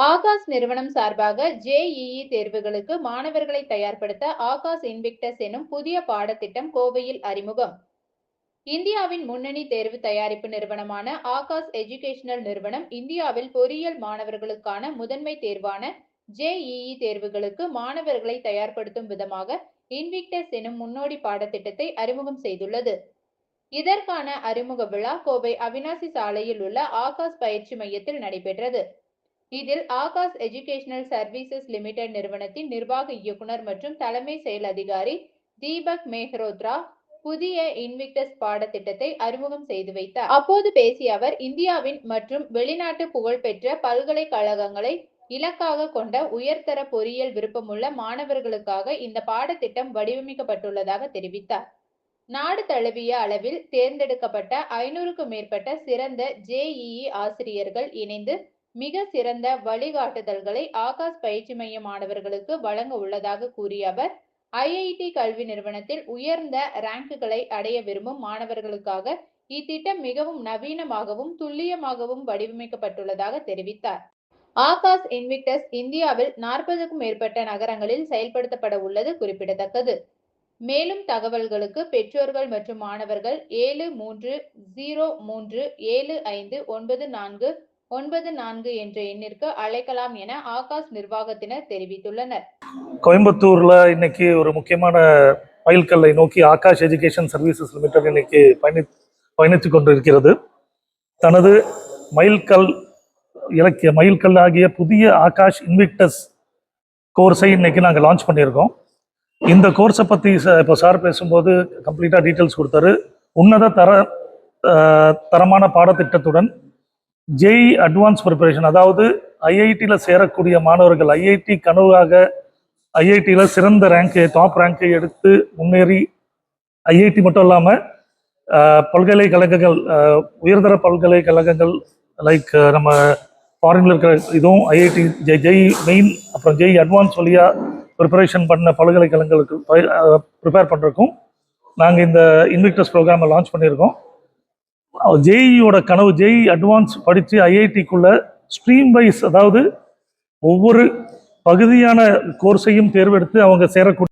ஆகாஷ் நிறுவனம் சார்பாக ஜேஇஇ தேர்வுகளுக்கு மாணவர்களை தயார்படுத்த ஆகாஷ் இன்விக்டஸ் எனும் புதிய பாடத்திட்டம் கோவையில் அறிமுகம். இந்தியாவின் முன்னணி தேர்வு தயாரிப்பு நிறுவனமான ஆகாஷ் எஜுகேஷனல் நிறுவனம் இந்தியாவில் பொறியியல் மாணவர்களுக்கான முதன்மை தேர்வான ஜேஇஇ தேர்வுகளுக்கு மாணவர்களை தயார்படுத்தும் விதமாக இன்விக்டஸ் எனும் முன்னோடி பாடத்திட்டத்தை அறிமுகம் செய்துள்ளது. இதற்கான அறிமுக விழா கோவை அவினாசி சாலையில் உள்ள ஆகாஷ் பயிற்சி மையத்தில் நடைபெற்றது. இதில் ஆகாஷ் எஜுகேஷனல் சர்வீசஸ் லிமிடெட் நிறுவனத்தின் நிர்வாக இயக்குனர் மற்றும் தலைமை செயல் அதிகாரி தீபக் மேஹ்ரோத்ரா புதிய இன்விக்டஸ் பாடத்திட்டத்தை அறிமுகம் செய்து வைத்தார். அப்போது பேசிய அவர் இந்தியாவின் மற்றும் வெளிநாட்டு புகழ்பெற்ற பல்கலைக்கழகங்களை இலக்காக கொண்ட உயர்தர பொறியியல் விருப்பமுள்ள மாணவர்களுக்காக இந்த பாடத்திட்டம் வடிவமைக்கப்பட்டுள்ளதாக தெரிவித்தார். நாடு தழுவிய அளவில் தேர்ந்தெடுக்கப்பட்ட ஐநூறுக்கும் மேற்பட்ட சிறந்த ஜேஇஇ ஆசிரியர்கள் இணைந்து மிக சிறந்த வழிகாட்டுதல்களை ஆகாஷ் பயிற்சி மைய மாணவர்களுக்கு வழங்க உள்ளதாக கூறிய அவர் ஐஐடி கல்வி நிறுவனத்தில் உயர்ந்த ரேங்குகளை அடைய விரும்பும் மாணவர்களுக்காக இத்திட்டம் மிகவும் நவீனமாகவும் துல்லியமாகவும் வடிவமைக்கப்பட்டுள்ளதாக தெரிவித்தார். ஆகாஷ் இன்விக்டஸ் இந்தியாவில் நாற்பதுக்கும் மேற்பட்ட நகரங்களில் செயல்படுத்தப்பட உள்ளது குறிப்பிடத்தக்கது. மேலும் தகவல்களுக்கு பெற்றோர்கள் மற்றும் மாணவர்கள் ஏழு மூன்று ஜீரோ மூன்று ஏழு ஐந்து ஒன்பது நான்கு ஒன்பது நான்கு என்ற எண்ணிற்கு அழைக்கலாம் என ஆகாஷ் நிர்வாகத்தினர் தெரிவித்துள்ளனர். கோயம்புத்தூர்ல இன்னைக்கு ஒரு முக்கியமான பயில்கல்லை நோக்கி ஆகாஷ் எஜுகேஷன் சர்வீசஸ் லிமிடெட் இன்னைக்கு பயணி பயணித்து கொண்டிருக்கிறது. தனது மைல்கல் இலக்கிய மைல்கல் ஆகிய புதிய ஆகாஷ் இன்விக்டஸ் கோர்ஸை இன்னைக்கு நாங்கள் லான்ச் பண்ணியிருக்கோம். இந்த கோர்ஸை பற்றி இப்போ சார் பேசும்போது கம்ப்ளீட்டாக டீட்டெயில்ஸ் கொடுத்தாரு. உன்னத தர தரமான பாடத்திட்டத்துடன் ஜெய் அட்வான்ஸ் ப்ரிப்பரேஷன் அதாவது ஐஐடியில் சேரக்கூடிய மாணவர்கள் ஐஐடி கனவாக ஐஐடியில் சிறந்த ரேங்க்கை டாப் ரேங்கை எடுத்து முன்னேறி ஐஐடி மட்டும் இல்லாமல் பல்கலைக்கழகங்கள் உயர்தர பல்கலைக்கழகங்கள் லைக் நம்ம ஃபாரின்ல இருக்கிற இதுவும் ஐஐடி ஜெ ஜெய் மெயின் அப்புறம் ஜெய் அட்வான்ஸ் வழியாக ப்ரிப்பரேஷன் பண்ண பல்கலைக்கழகங்களுக்கு ப்ரிப்பேர் பண்ணுறக்கும் நாங்கள் இந்த இன்விக்டஸ் ப்ரோக்ராமை லான்ச் பண்ணியிருக்கோம். ஜேஇயோட கனவு ஜேஇ அட்வான்ஸ் படித்து ஐஐடிக்குள்ள ஸ்ட்ரீம் வைஸ் அதாவது ஒவ்வொரு பகுதியான கோர்ஸையும் தேர்வெடுத்து அவங்க சேரக்கூடிய